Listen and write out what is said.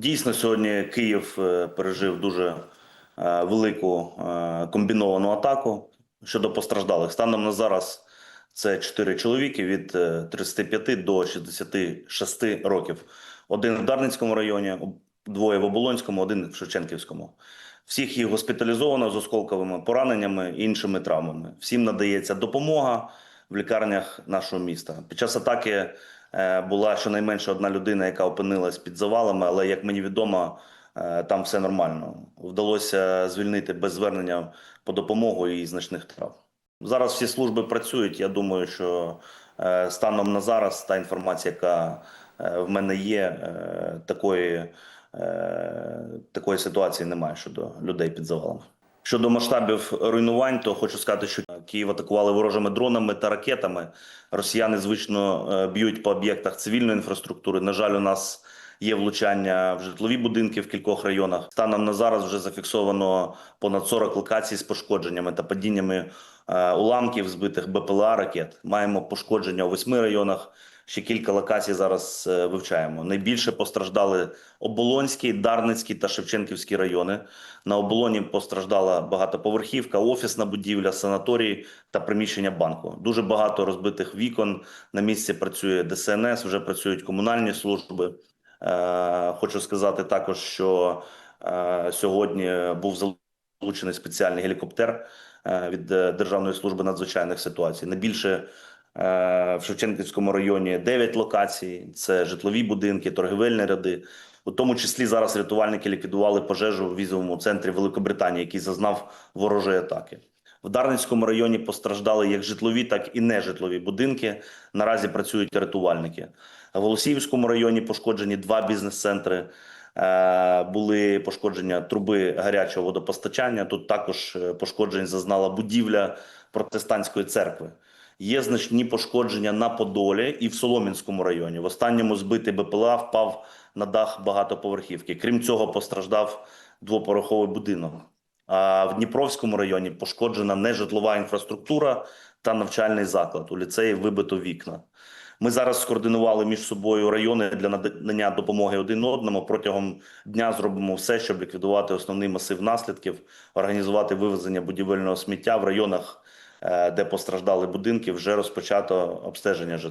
Дійсно, сьогодні Київ е, пережив дуже е, велику е, комбіновану атаку щодо постраждалих. Станом на зараз це 4 чоловіки від е, 35 до 66 років. Один в Дарницькому районі, двоє в Оболонському, один в Шевченківському. Всіх їх госпіталізовано з осколковими пораненнями і іншими травмами. Всім надається допомога в лікарнях нашого міста. Під час атаки е, була щонайменше одна людина, яка опинилась під завалами, але як мені відомо, е, там все нормально. Вдалося звільнити без звернення по допомогу і значних травм. Зараз всі служби працюють. Я думаю, що е, станом на зараз та інформація, яка в мене є, такої, такої ситуації немає щодо людей під завалами. Щодо масштабів руйнувань, то хочу сказати, що Київ атакували ворожими дронами та ракетами. Росіяни звично е, б'ють по об'єктах цивільної інфраструктури. На жаль, у нас є влучання в житлові будинки в кількох районах. Станом на зараз вже зафіксовано понад 40 локацій з пошкодженнями та падіннями е, уламків збитих БПЛА ракет. Маємо пошкодження у восьми районах. Ще кілька локацій зараз е, вивчаємо. Найбільше постраждали Оболонський, Дарницький та Шевченківський райони. На оболоні постраждала багатоповерхівка, офісна будівля, санаторій та приміщення банку. Дуже багато розбитих вікон. На місці працює ДСНС, вже працюють комунальні служби. Е, Хочу сказати також, що е, сьогодні був залучений спеціальний гелікоптер е, від Державної служби надзвичайних ситуацій. Найбільше в Шевченківському районі 9 локацій. Це житлові будинки, торгівельні ряди. У тому числі зараз рятувальники ліквідували пожежу в візовому центрі Великобританії, який зазнав ворожої атаки. В Дарницькому районі постраждали як житлові, так і нежитлові будинки. Наразі працюють рятувальники. В Голосіївському районі пошкоджені два бізнес-центри. Е, Були пошкодження труби гарячого водопостачання. Тут також е, пошкоджень зазнала будівля протестантської церкви. Є значні пошкодження на Подолі і в Солом'янському районі. В останньому збитий БПЛА впав на дах багатоповерхівки. Крім цього, постраждав двопороховий будинок. А в Дніпровському районі пошкоджена нежитлова інфраструктура та навчальний заклад. У ліцеї вибито вікна. Ми зараз скоординували між собою райони для надання допомоги один одному. Протягом дня зробимо все, щоб ліквідувати основний масив наслідків, організувати вивезення будівельного сміття в районах, е, де постраждали будинки. Вже розпочато обстеження житла.